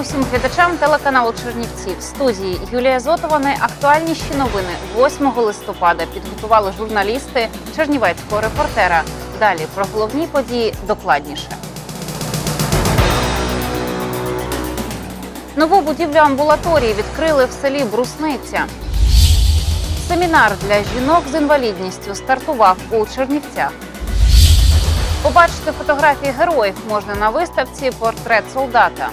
Усім глядачам телеканалу Чернівці. В студії Юлія Зотова. Найактуальніші новини 8 листопада підготували журналісти Чернівецького репортера. Далі про головні події докладніше. Нову будівлю амбулаторії відкрили в селі Брусниця. Семінар для жінок з інвалідністю стартував у Чернівцях. Побачити фотографії героїв можна на виставці Портрет солдата.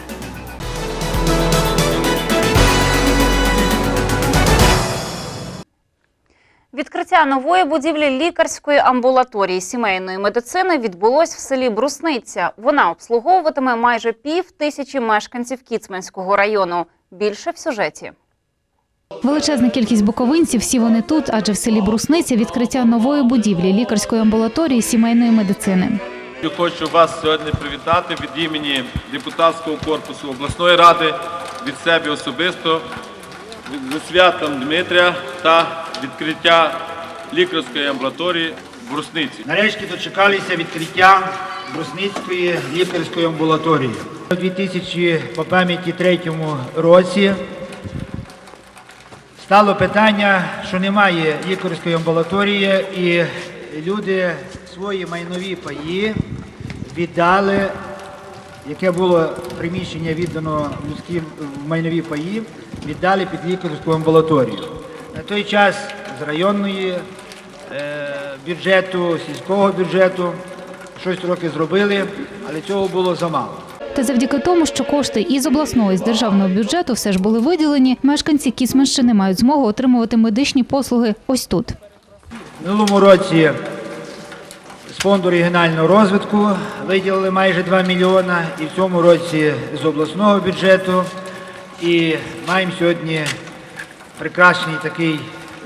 Відкриття нової будівлі лікарської амбулаторії сімейної медицини відбулось в селі Брусниця. Вона обслуговуватиме майже пів тисячі мешканців Кіцманського району. Більше в сюжеті. Величезна кількість буковинців, всі вони тут, адже в селі Брусниця відкриття нової будівлі лікарської амбулаторії сімейної медицини. Я Хочу вас сьогодні привітати від імені депутатського корпусу обласної ради, від себе особисто, зі святом Дмитрія та відкриття лікарської амбулаторії в Брусниці. Нарешті дочекалися відкриття Брусницької лікарської амбулаторії. У 2000 по пам'яті третьому році стало питання, що немає лікарської амбулаторії, і люди свої майнові паї віддали, яке було приміщення віддано людським майнові паї, віддали під лікарську амбулаторію. На той час з районної е, бюджету, сільського бюджету щось трохи зробили, але цього було замало. Та завдяки тому, що кошти із обласного і з державного бюджету все ж були виділені, мешканці Кіцманщини мають змогу отримувати медичні послуги ось тут. В минулому році з фонду регіонального розвитку виділили майже 2 мільйона, і в цьому році з обласного бюджету. І маємо сьогодні прекрасний такий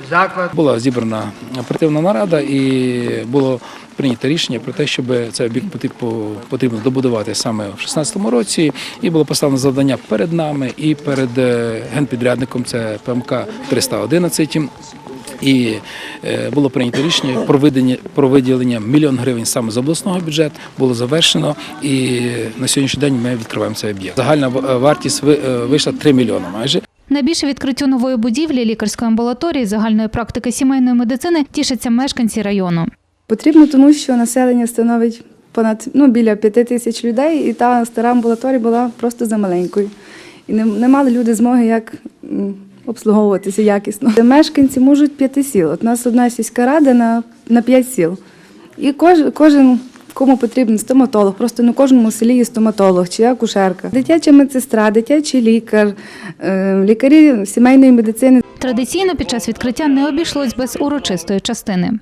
заклад. Була зібрана оперативна нарада і було прийнято рішення про те, щоб цей об'єкт поти- потрібно добудувати саме в 2016 році. І було поставлено завдання перед нами і перед е, генпідрядником, це ПМК 311. І е, було прийнято рішення про виділення, про виділення мільйон гривень саме з обласного бюджету. Було завершено, і на сьогоднішній день ми відкриваємо цей об'єкт. Загальна вартість ви- е, вийшла 3 мільйони майже. Найбільше відкриттю нової будівлі лікарської амбулаторії загальної практики сімейної медицини тішаться мешканці району. Потрібно, тому що населення становить понад ну, біля п'яти тисяч людей, і та стара амбулаторія була просто замаленькою. І не, не мали люди змоги як обслуговуватися якісно. Мешканці можуть п'яти сіл. От у нас одна сільська рада на, на п'ять сіл. І кож, кожен, кому потрібен стоматолог, просто на кожному селі є стоматолог чи акушерка, дитяча медсестра, дитячий лікар, е, лікарі сімейної медицини. Традиційно під час відкриття не обійшлось без урочистої частини.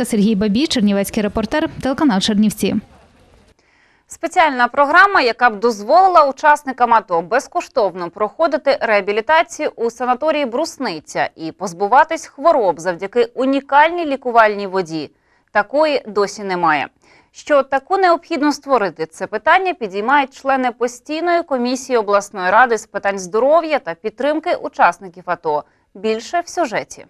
Ольга Сергій Бабій, Чернівецький репортер, телеканал Чернівці. Спеціальна програма, яка б дозволила учасникам АТО безкоштовно проходити реабілітацію у санаторії Брусниця і позбуватись хвороб завдяки унікальній лікувальній воді. Такої досі немає. Що таку необхідно створити, це питання підіймають члени постійної комісії обласної ради з питань здоров'я та підтримки учасників АТО. Більше в сюжеті.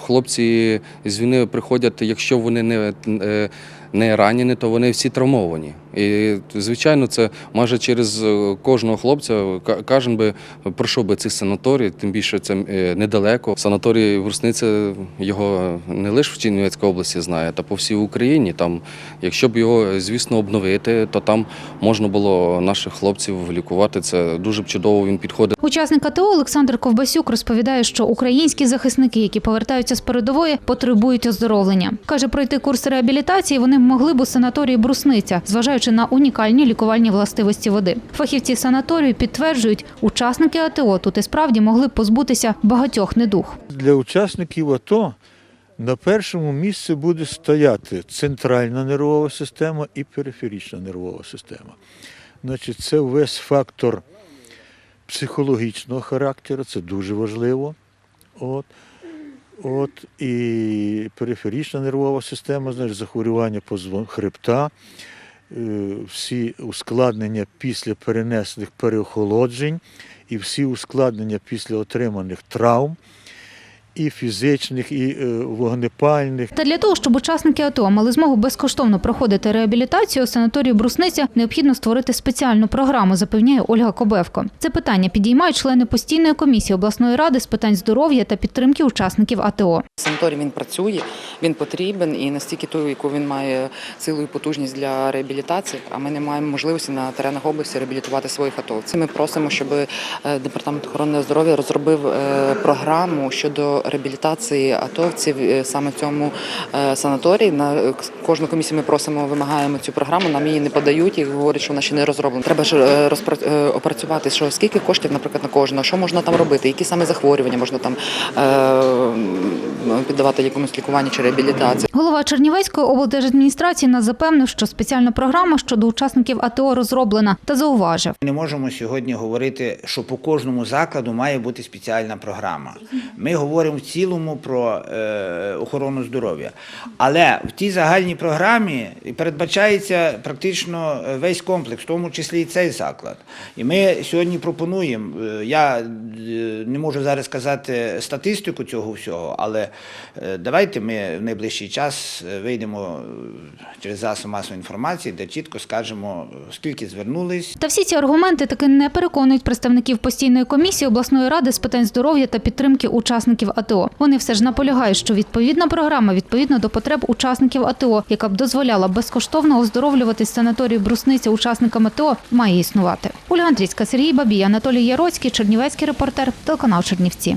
Хлопці з приходять, якщо вони не, е, не ранені, то вони всі травмовані. І, звичайно, це майже через е, кожного хлопця ка- кожен би пройшов би цей санаторій, тим більше це е, недалеко. Санаторій Грусниця його не лише в Чернівецькій області знає, та по всій Україні. Там, якщо б його, звісно, обновити, то там можна було наших хлопців лікувати. Це дуже б чудово він підходить. Учасник АТО Олександр Ковбасюк розповідає, що українські захисники, які повертаються з передової, потребують оздоровлення. Каже, пройти курс реабілітації вони могли б у санаторії Брусниця, зважаючи на унікальні лікувальні властивості води. Фахівці санаторію підтверджують, учасники АТО тут і справді могли б позбутися багатьох недуг. Для учасників АТО на першому місці буде стояти центральна нервова система і периферична нервова система. Значить, це весь фактор психологічного характеру, це дуже важливо. От. От, і периферічна нервова система, значить, захворювання позвон- хребта, е, всі ускладнення після перенесених переохолоджень і всі ускладнення після отриманих травм, і фізичних, і е, вогнепальних. Та для того, щоб учасники АТО мали змогу безкоштовно проходити реабілітацію у санаторії Брусниця, необхідно створити спеціальну програму, запевняє Ольга Кобевко. Це питання підіймають члени постійної комісії обласної ради з питань здоров'я та підтримки учасників АТО. Санаторій він працює, він потрібен і настільки ту, яку він має силу і потужність для реабілітації, а ми не маємо можливості на теренах області реабілітувати своїх атовців. Ми просимо, щоб е, департамент охорони здоров'я розробив е, програму щодо реабілітації атовців е, саме в цьому е, санаторії. На е, кожну комісію ми просимо, вимагаємо цю програму. Нам її не подають і говорять, що вона ще не розроблена. Треба ж опрацювати, що скільки коштів, наприклад, на кожного, що можна там робити, які саме захворювання можна там піддавати якомусь лікуванню чи реабілітації. Голова Чернівецької облдержадміністрації нас запевнив, що спеціальна програма щодо учасників АТО розроблена та зауважив. Ми не можемо сьогодні говорити, що по кожному закладу має бути спеціальна програма. Ми говоримо в цілому про е, охорону здоров'я. Але в тій загальній програмі передбачається практично е, весь комплекс, в тому числі і цей заклад. І ми сьогодні пропонуємо. е, Я не можу зараз сказати статистику цього всього, але давайте ми в найближчий час вийдемо через засоб масової інформації, де чітко скажемо, скільки звернулись. Та всі ці аргументи таки не переконують представників постійної комісії обласної ради з питань здоров'я та підтримки учасників АТО. Вони все ж наполягають, що відповідна програма відповідно до потреб учасників АТО, яка б дозволяла безкоштовно оздоровлюватись в санаторії Брусниця учасникам АТО, має існувати. Ольга Андрійська, Сергій Бабій, Анатолій Яроцький, Чернівецький репортер, телеканал Чернівці.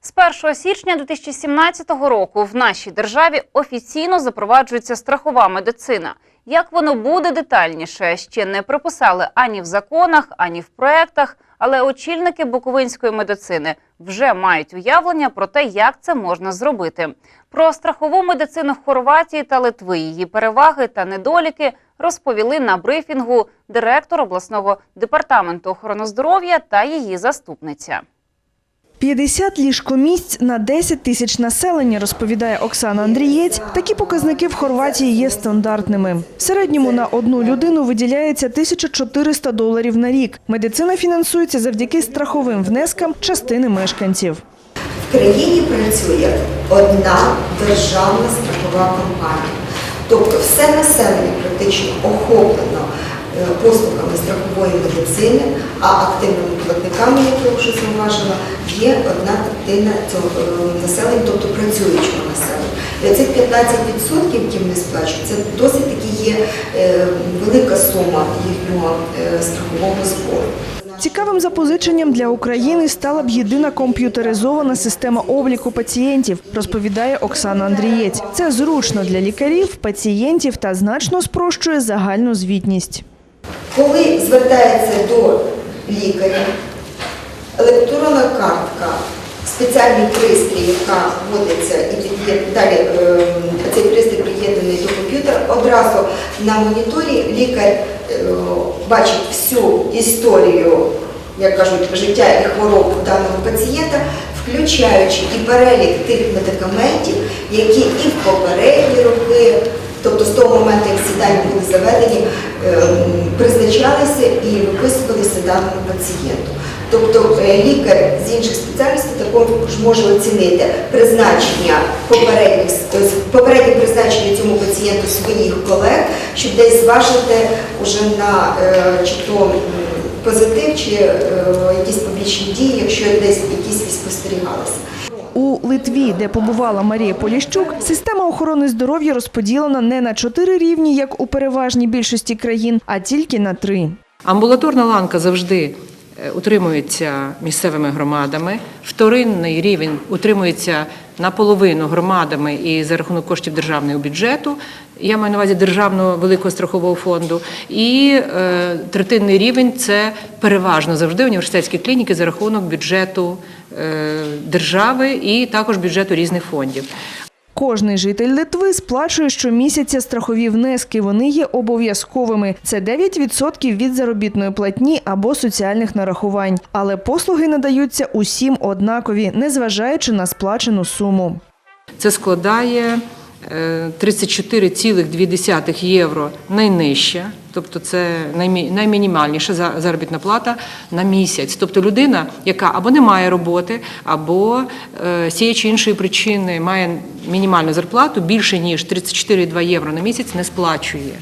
З 1 січня 2017 року в нашій державі офіційно запроваджується страхова медицина. Як воно буде детальніше, ще не прописали ані в законах, ані в проектах, але очільники буковинської медицини вже мають уявлення про те, як це можна зробити. Про страхову медицину Хорватії та Литви, її переваги та недоліки розповіли на брифінгу директор обласного департаменту охорони здоров'я та її заступниця. 50 ліжкомісць на 10 тисяч населення, розповідає Оксана Андрієць. Такі показники в Хорватії є стандартними. В середньому на одну людину виділяється 1400 доларів на рік. Медицина фінансується завдяки страховим внескам частини мешканців. В країні працює одна державна страхова компанія. Тобто все населення практично охоплено послугами страхової медицини, а активними платниками, як я вже зауважила, є одна третина цього е, населення, тобто працюючого населення. І оцих 15%, які вони сплачують, це досить таки є е, велика сума їхнього е, страхового збору. Цікавим запозиченням для України стала б єдина комп'ютеризована система обліку пацієнтів, розповідає Оксана Андрієць. Це зручно для лікарів, пацієнтів та значно спрощує загальну звітність. Коли звертається до лікаря, електронна картка, спеціальний пристрій, яка вводиться і далі е, цей пристрій приєднаний до комп'ютера, одразу на моніторі лікар е, бачить всю історію, як кажуть, життя і хвороб даного пацієнта, включаючи і перелік тих медикаментів, які і в попередні роки Тобто з того моменту, як ці дані були заведені, ем, призначалися і виписувалися даному пацієнту. Тобто е, лікар з інших спеціальностей також може оцінити призначення попередніх тобто попереднє призначення цьому пацієнту своїх колег, щоб десь зважити уже на е, чи то позитив, чи е, якісь побічні дії, якщо десь якісь спостерігалися. У Литві, де побувала Марія Поліщук, система охорони здоров'я розподілена не на чотири рівні, як у переважній більшості країн, а тільки на три. Амбулаторна ланка завжди е, утримується місцевими громадами, вторинний рівень утримується наполовину громадами і за рахунок коштів державного бюджету. Я маю на увазі державного великого страхового фонду. І е, третинний рівень це переважно завжди університетські клініки за рахунок бюджету держави і також бюджету різних фондів. Кожний житель Литви сплачує щомісяця страхові внески. Вони є обов'язковими. Це 9% від заробітної платні або соціальних нарахувань. Але послуги надаються усім однакові, незважаючи на сплачену суму. Це складає е, 34,2 євро найнижча, тобто це наймі- наймінімальніша за- заробітна плата на місяць. Тобто людина, яка або не має роботи, або е, з цієї чи іншої причини має мінімальну зарплату більше ніж 34,2 євро на місяць, не сплачує.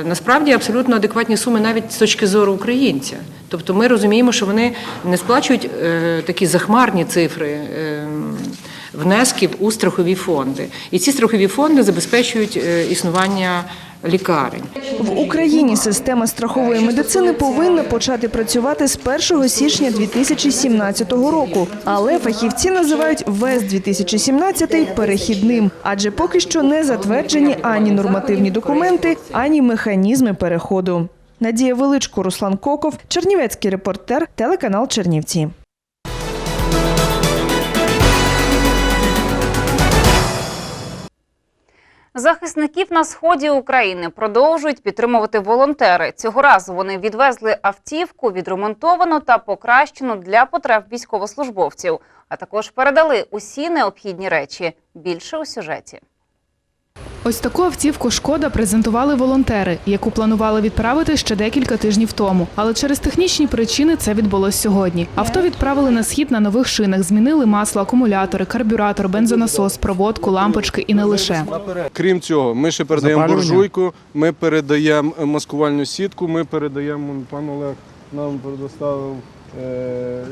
Е, Насправді абсолютно адекватні суми навіть з точки зору українця. Тобто ми розуміємо, що вони не сплачують е, такі захмарні цифри е, внесків у страхові фонди. І ці страхові фонди забезпечують існування лікарень. В Україні система страхової медицини повинна почати працювати з 1 січня 2017 року. Але фахівці називають ВЕС 2017 перехідним, адже поки що не затверджені ані нормативні документи, ані механізми переходу. Надія Величко, Руслан Коков, Чернівецький репортер, телеканал Чернівці. Захисників на сході України продовжують підтримувати волонтери. Цього разу вони відвезли автівку, відремонтовану та покращену для потреб військовослужбовців, а також передали усі необхідні речі. Більше у сюжеті. Ось таку автівку шкода презентували волонтери, яку планували відправити ще декілька тижнів тому. Але через технічні причини це відбулось сьогодні. Авто відправили на схід на нових шинах, змінили масло, акумулятори, карбюратор, бензонасос, проводку, лампочки і не лише. Крім цього, ми ще передаємо буржуйку, ми передаємо маскувальну сітку, ми передаємо, пан Олег нам предоставив е,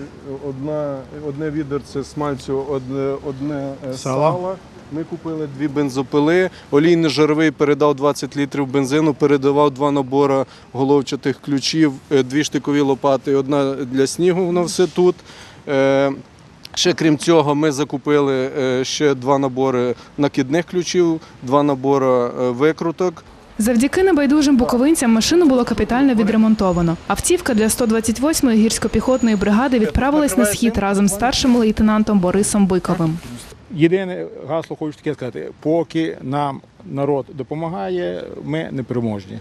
одна, одне відерце смальцю, одне, одне е, сала. Ми купили дві бензопили. Олійний жаровий передав 20 літрів бензину, передавав два набори головчатих ключів, е, дві штикові лопати, одна для снігу, воно все тут. Е, Ще крім цього, ми закупили е, ще два набори накидних ключів, два набори викруток. Завдяки небайдужим буковинцям машину було капітально відремонтовано. Автівка для 128-ї гірсько-піхотної бригади відправилась на схід разом з старшим лейтенантом Борисом Биковим. Єдине гасло хочу таке сказати: поки нам народ допомагає, ми не переможні.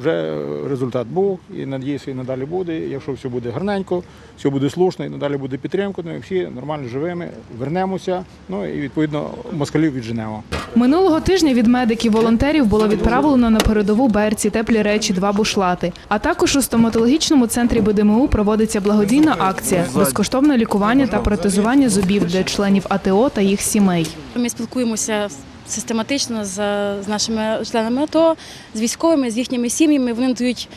Вже результат був і надіюся, і надалі буде. Якщо все буде гарненько, все буде слушно, і надалі буде підтримка, ми всі нормально живими, вернемося. Ну і відповідно москалів відженемо. Минулого тижня від медиків-волонтерів було відправлено на передову берці, теплі речі, два бушлати. А також у стоматологічному центрі БДМУ проводиться благодійна акція безкоштовне лікування та протезування зубів для членів АТО та їх сімей. Ми спілкуємося систематично з, з нашими членами АТО, з військовими, з їхніми сім'ями. Вони дають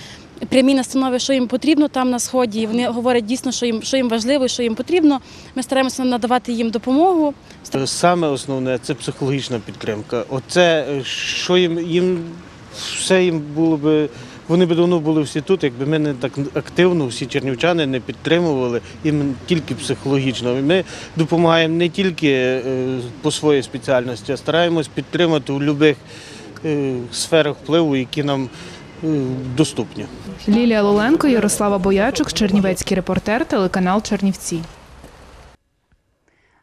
прямі настанови, що їм потрібно там на сході. І Вони говорять дійсно, що їм що їм важливо, що їм потрібно. Ми стараємося надавати їм допомогу. Саме основне це психологічна підтримка. Оце е, що їм їм все їм було би. Вони б давно були всі тут, якби ми не так активно, всі чернівчани не підтримували їм тільки психологічно. Ми допомагаємо не тільки е, по своїй спеціальності, а стараємось підтримати у будь-яких сферах впливу, які нам е, доступні. Лілія Лоленко, Ярослава Боячук, Чернівецький репортер, телеканал Чернівці.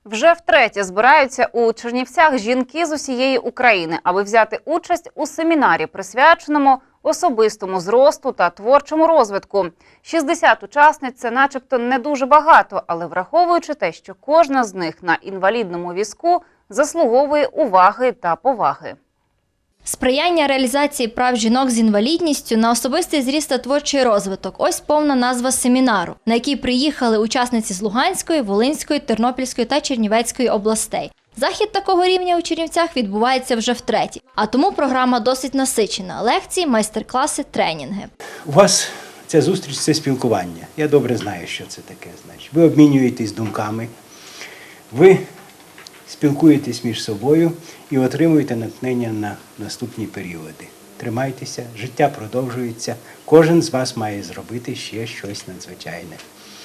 Вже втретє збираються у Чернівцях жінки з усієї України, аби взяти участь у семінарі, присвяченому особистому зросту та творчому розвитку. 60 учасниць це, начебто, не дуже багато, але враховуючи те, що кожна з них на інвалідному візку заслуговує уваги та поваги. Сприяння реалізації прав жінок з інвалідністю на особистий зріст та творчий розвиток. Ось повна назва семінару, на який приїхали учасниці з Луганської, Волинської, Тернопільської та Чернівецької областей. Захід такого рівня у Чернівцях відбувається вже втретє, а тому програма досить насичена: лекції, майстер-класи, тренінги. У вас ця зустріч це спілкування. Я добре знаю, що це таке. Значить, ви обмінюєтесь думками, ви спілкуєтесь між собою і отримуєте натхнення на наступні періоди. тримайтеся, життя продовжується. Кожен з вас має зробити ще щось надзвичайне.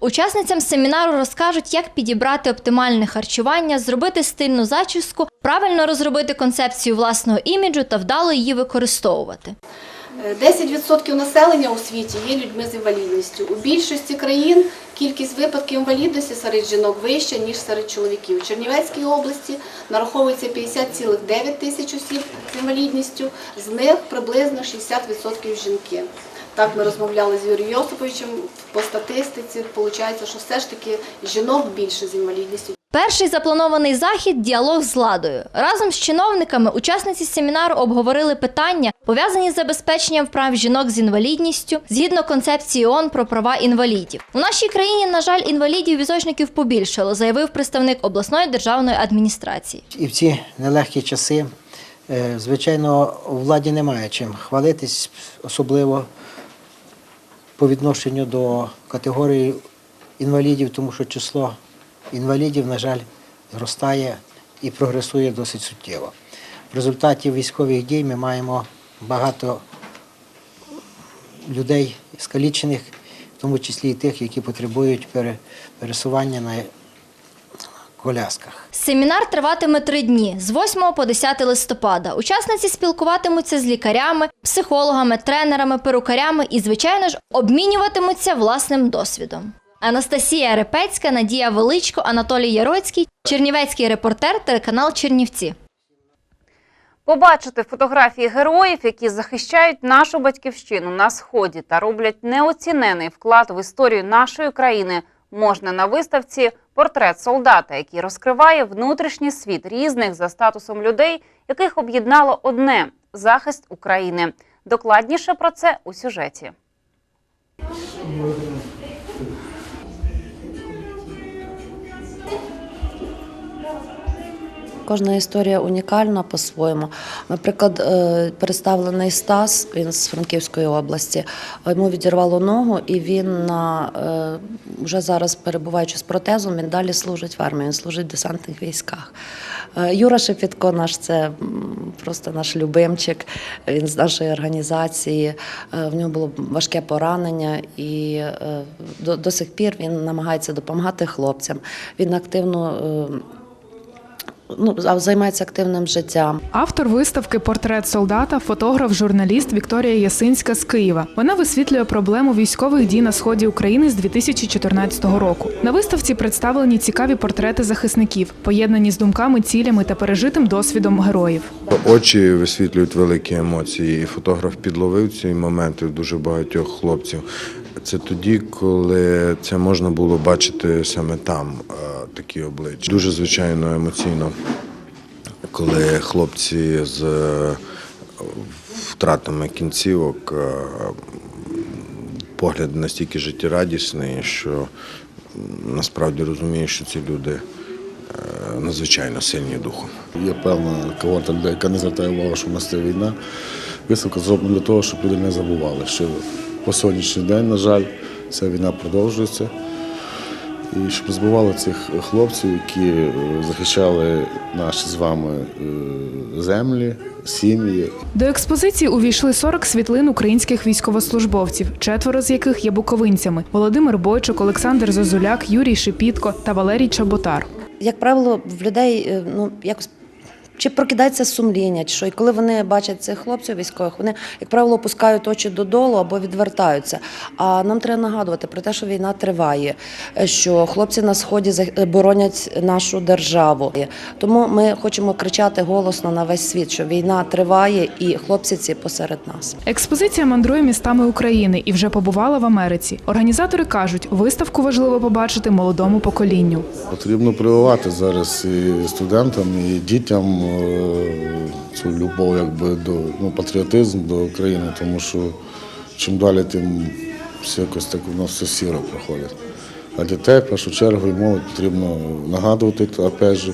Учасницям семінару розкажуть, як підібрати оптимальне харчування, зробити стильну зачіску, правильно розробити концепцію власного іміджу та вдало її використовувати. 10% населення у світі є людьми з інвалідністю. У більшості країн кількість випадків інвалідності серед жінок вища, ніж серед чоловіків. У Чернівецькій області нараховується 50,9 тисяч осіб з інвалідністю, з них приблизно 60% жінки. Так ми розмовляли з Юрієм Йосиповичем. По статистиці виходить, що все ж таки жінок більше з інвалідністю. Перший запланований захід діалог з владою. Разом з чиновниками учасниці семінару обговорили питання, пов'язані з забезпеченням прав жінок з інвалідністю згідно концепції ООН про права інвалідів. У нашій країні, на жаль, інвалідів візочників побільшало, заявив представник обласної державної адміністрації. І в ці нелегкі часи, е, звичайно, у владі немає чим хвалитись, особливо по відношенню до категорії інвалідів, тому що число інвалідів, на жаль, зростає і прогресує досить суттєво. В результаті військових дій ми маємо багато людей скалічених, в тому числі і тих, які потребують пересування на колясках. Семінар триватиме три дні з 8 по 10 листопада. Учасниці спілкуватимуться з лікарями, психологами, тренерами, перукарями і, звичайно ж, обмінюватимуться власним досвідом. Анастасія Репецька, Надія Величко, Анатолій Яроцький, Чернівецький репортер, телеканал Чернівці. Побачити фотографії героїв, які захищають нашу батьківщину на сході та роблять неоцінений вклад в історію нашої країни, можна на виставці Портрет солдата, який розкриває внутрішній світ різних за статусом людей, яких об'єднало одне захист України. Докладніше про це у сюжеті. Кожна історія унікальна по-своєму. Наприклад, е, представлений Стас, він з Франківської області. Йому відірвало ногу, і він е, вже зараз перебуваючи з протезом, він далі служить в армії, він служить в десантних військах. Е, Юра Шепітко наш це просто наш любимчик. Він з нашої організації. В нього було важке поранення, і до, до сих пір він намагається допомагати хлопцям. Він активно. Ну, займається активним життям. Автор виставки Портрет солдата, фотограф, журналіст Вікторія Ясинська з Києва. Вона висвітлює проблему військових дій на сході України з 2014 року. На виставці представлені цікаві портрети захисників, поєднані з думками, цілями та пережитим досвідом героїв. Очі висвітлюють великі емоції. І фотограф підловив ці моменти дуже багатьох хлопців. Це тоді, коли це можна було бачити саме там, е, такі обличчя. Дуже звичайно емоційно, коли хлопці з е, втратами кінцівок, е, погляд настільки життєрадісний, що насправді розумієш, що ці люди надзвичайно сильні духом. Є певна когорта людей, яка не звертає увагу, що в нас це війна. Виставка зроблена для того, щоб люди не забували, що по сьогоднішній день, на жаль, ця війна продовжується. І щоб не забували цих хлопців, які е, захищали наші з вами е, землі, сім'ї. До експозиції увійшли 40 світлин українських військовослужбовців, четверо з яких є буковинцями: Володимир Бойчук, Олександр Зозуляк, Юрій Шипітко та Валерій Чоботар. Як правило, в людей е, ну якось. Чи прокидається сумління, чи що, і коли вони бачать цих хлопців військових, вони, як правило, опускають очі додолу або відвертаються. А нам треба нагадувати про те, що війна триває, що хлопці на сході боронять нашу державу. Тому ми хочемо кричати голосно на весь світ, що війна триває і хлопці ці посеред нас. Експозиція мандрує містами України і вже побувала в Америці. Організатори кажуть, виставку важливо побачити молодому поколінню. Потрібно прививати зараз і студентам, і дітям цю любов, якби до ну, патріотизм до України, тому що чим далі, тим все якось так воно все сіро проходить. А дітей в першу чергу і молодь потрібно нагадувати, опять же,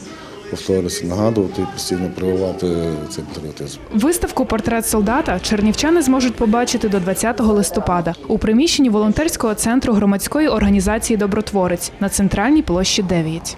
повторюся, нагадувати і постійно прививати цей патріотизм. Виставку Портрет солдата чернівчани зможуть побачити до 20 листопада у приміщенні волонтерського центру громадської організації Добротворець на центральній площі 9.